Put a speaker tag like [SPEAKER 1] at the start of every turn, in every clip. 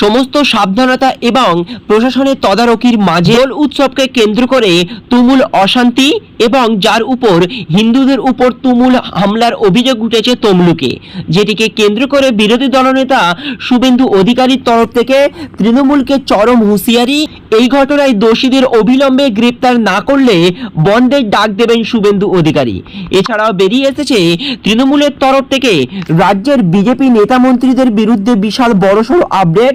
[SPEAKER 1] সমস্ত সাবধানতা এবং প্রশাসনের তদারকির মাঝে দোল উৎসবকে কেন্দ্র করে তুমুল অশান্তি এবং যার উপর হিন্দুদের উপর তুমুল হামলার অভিযোগ উঠেছে তমলুকে, যেটিকে কেন্দ্র করে বিরোধী দলনেতা শুভেন্দু অধিকারীর তরফ থেকে তৃণমূলকে চরম হুঁশিয়ারি, এই ঘটনায় দোষীদের অবিলম্বে গ্রেপ্তার না করলে বন্ধের ডাক দেবেন শুভেন্দু অধিকারী। এছাড়াও বেরিয়ে এসেছে তৃণমূলের তরফ থেকে রাজ্যের বিজেপি নেতা মন্ত্রীদের বিরুদ্ধে বিশাল বড়সড় আপডেট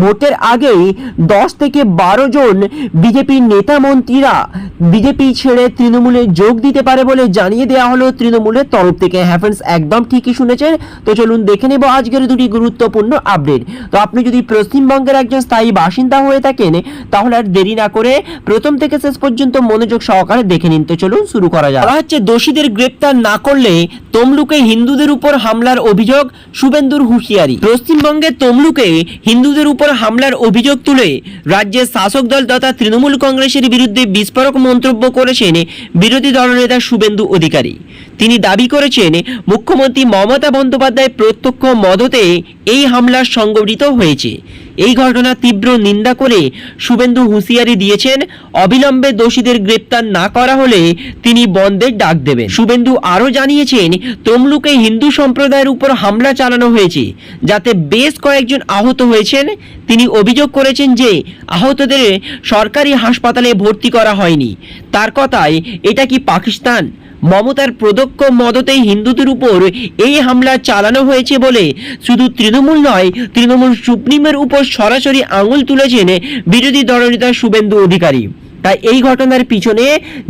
[SPEAKER 1] ভোটের আগেই দশ থেকে বারো জন বিজেপি নেতা মন্ত্রীরা বিজেপি ছেড়ে তৃণমূলে যোগ দিতে পারে বলে জানিয়ে দেওয়া হলো তৃণমূলের তরফ থেকে। হ্যাঁ friends, একদম ঠিকই শুনেছেন। তো চলুন দেখে নেব আজকের দুটি গুরুত্বপূর্ণ আপডেট তো আপনি যদি পশ্চিমবঙ্গের একজন স্থায়ী বাসিন্দা হয়ে থাকেন তাহলে আর দেরি না করে প্রথম থেকে শেষ পর্যন্ত মনোযোগ সহকারে দেখে নিন। তো চলুন শুরু করা যাক। হচ্ছে দোষীদের গ্রেপ্তার না করলে তমলুকে হিন্দুদের উপর হামলার অভিযোগ শুভেন্দুর হুঁশিয়ারি। পশ্চিমবঙ্গের তমলুকে হিন্দুদের উপর হামলার অভিযোগ তুলে রাজ্যের শাসক দল তথা তৃণমূল কংগ্রেসের বিরুদ্ধে বিস্ফোরক মন্তব্য করেছেন বিরোধী দলনেতা শুভেন্দু অধিকারী। তিনি দাবি করেছেন, মুখ্যমন্ত্রী মমতা বন্দ্যোপাধ্যায় প্রত্যক্ষ মদতে এই হামলা সংগঠিত হয়েছে। এই ঘটনা তীব্র নিন্দা করে শুভেন্দু হুঁশিয়ারি দিয়েছেন, অবিলম্বে দোষীদের গ্রেপ্তার না করা হলে তিনি বন্ধের ডাক দেবেন। শুভেন্দু আরও জানিয়েছেন, তমলুকে হিন্দু সম্প্রদায়ের উপর হামলা চালানো হয়েছে, যাতে বেশ কয়েকজন আহত হয়েছেন। তিনি অভিযোগ করেছেন যে, আহতদের সরকারি হাসপাতালে ভর্তি করা হয়নি। তার কথায়, এটা কি পাকিস্তান? মমতার প্রদক্ষ মদতেই হিন্দুদের উপর এই হামলা চালানো হয়েছে বলে শুধু তৃণমূল নয়, তৃণমূল সুপ্রিমের উপর সরাসরি আঙুল তুলেছেন বিরোধী দলনেতা শুভেন্দু অধিকারী। তাই এই ঘটনার পিছনে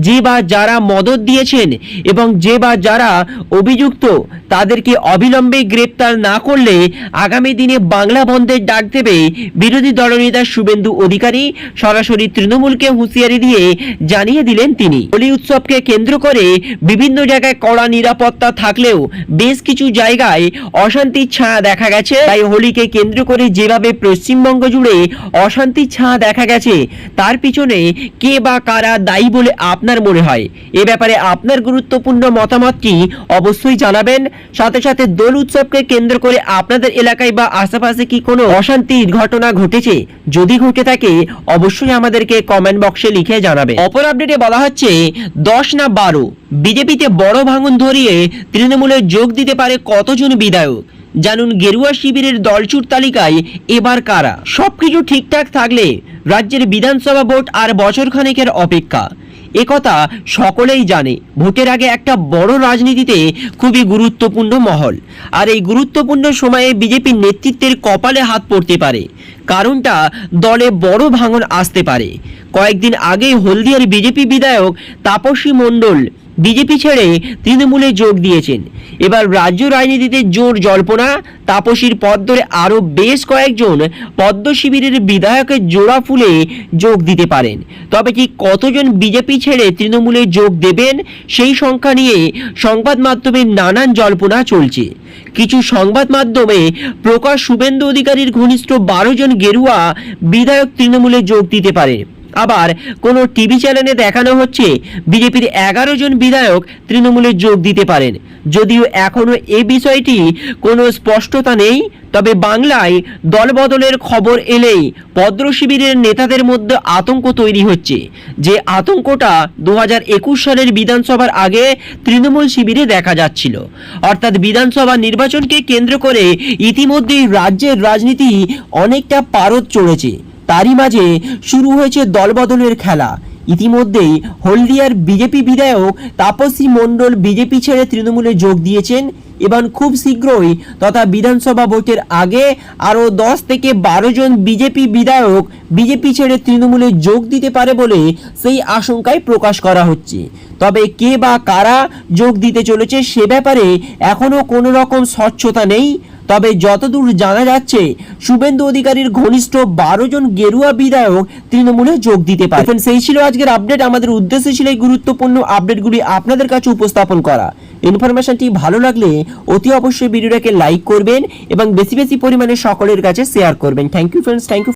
[SPEAKER 1] যে বা যারা মদত দিয়েছেন এবং যে বা যারা অভিযুক্ত, তাদেরকে অবিলম্বে গ্রেপ্তার না করলে আগামী দিনে বাংলা বন্ধের ডাক দেবে বিরোধী দলনেতা শুভেন্দু অধিকারী। সরাসরি তৃণমূলকে হুঁশিয়ারি দিয়ে জানিয়ে দিলেন তিনি। হোলি উৎসবকে কেন্দ্র করে বিভিন্ন জায়গায় কড়া নিরাপত্তা থাকলেও বেশ কিছু জায়গায় অশান্তির ছায়া দেখা গেছে। তাই হোলিকে কেন্দ্র করে যেভাবে পশ্চিমবঙ্গ জুড়ে অশান্তির ছায়া দেখা গেছে, তার পিছনে কে বা কারা দায়ী বলে আপনার মনে হয়? এ ব্যাপারে আপনার গুরুত্বপূর্ণ মতামতটি অবশ্যই জানাবেন। সাথে সাথে দোল উৎসবকে কেন্দ্র করে আপনাদের এলাকায় বা আশেপাশে কি কোনো অশান্তির ঘটনা ঘটেছে? যদি ঘটে থাকে, অবশ্যই আমাদেরকে কমেন্ট বক্সে লিখে জানাবে অপর আপডেটে বলা হচ্ছে, দশ না বারো? বিজেপিতে বড় ভাঙন ধরিয়ে তৃণমূলে যোগ দিতে পারে কতজন বিধায়ক? জানুন গেরুয়া শিবিরের দলচুর তালিকায় এবার কারা? সবকিছু ঠিকঠাক থাকলে রাজ্যের বিধানসভা ভোট আর বছর খানেকের অপেক্ষা। একথা সকলেই জানে, ভোটের আগে একটা বড় রাজনীতিতে খুবই গুরুত্বপূর্ণ মহল। আর এই গুরুত্বপূর্ণ সময়ে বিজেপির নেতৃত্বের কপালে হাত পড়তে পারে। কারণটা দলে বড় ভাঙন আসতে পারে। কয়েকদিন আগেই হলদিয়ার বিজেপি বিধায়ক তাপসী মণ্ডল বিজেপি ছেড়ে তৃণমূলে যোগ দিয়েছেন। এবার রাজ্য রাজনীতিতে জোর জল্পনা, তাপসীর পদ ধরে আরও বেশ কয়েকজন পদ্ম শিবিরের বিধায়কের জোড়া ফুলে যোগ দিতে পারেন। তবে কি কতজন বিজেপি ছেড়ে তৃণমূলে যোগ দেবেন, সেই সংখ্যা নিয়ে সংবাদ মাধ্যমে নানান জল্পনা চলছে। কিছু সংবাদ মাধ্যমে প্রকাশ শুভেন্দু অধিকারীর ঘনিষ্ঠ বারো জন গেরুয়া বিধায়ক তৃণমূলে যোগ দিতে পারে। আবার কোনো টিভি চ্যানেলে দেখানো হচ্ছে বিজেপির এগারো জন বিধায়ক তৃণমূলে যোগ দিতে পারেন। যদিও এখনও এ বিষয়টি কোনো স্পষ্টতা নেই, তবে বাংলায় দলবদলের খবর এলেই পদ্ম শিবিরের নেতাদের মধ্যে আতঙ্ক তৈরি হচ্ছে, যে আতঙ্কটা দু হাজার একুশ সালের বিধানসভার আগে তৃণমূল শিবিরে দেখা যাচ্ছিল। অর্থাৎ বিধানসভা নির্বাচনকে কেন্দ্র করে ইতিমধ্যেই রাজ্যের রাজনীতি অনেকটা পারদ চড়েছে। তারই মাঝে শুরু হয়েছে দলবদলের খেলা। ইতিমধ্যেই হলদিয়ার বিজেপি বিধায়ক তাপসী মণ্ডল বিজেপি ছেড়ে তৃণমূলে যোগ দিয়েছেন। এবং খুব শীঘ্রই তথা বিধানসভা ভোটের আগে আরও দশ থেকে বারো জন বিজেপি বিধায়ক বিজেপি ছেড়ে তৃণমূলে যোগ দিতে পারে বলে সেই আশঙ্কায় প্রকাশ করা হচ্ছে। তবে কে বা কারা যোগ দিতে চলেছে সে ব্যাপারে এখনও কোনো রকম স্বচ্ছতা নেই। তবে যতদূর জানা যাচ্ছে, শুভেন্দু অধিকারীর ঘনিষ্ঠ বারো জন গেরুয়া বিধায়ক তৃণমূলে যোগ দিতে পারে। সেই ছিল আজকের আপডেট আমাদের উদ্দেশ্য ছিল এই গুরুত্বপূর্ণ আপডেটগুলি আপনাদের কাছে উপস্থাপন করা। ইনফরমেশনটি ভালো লাগলে অতি অবশ্যই ভিডিওটাকে লাইক করবেন এবং বেশি বেশি পরিমাণে সকলের কাছে শেয়ার করবেন। Thank you friends thank you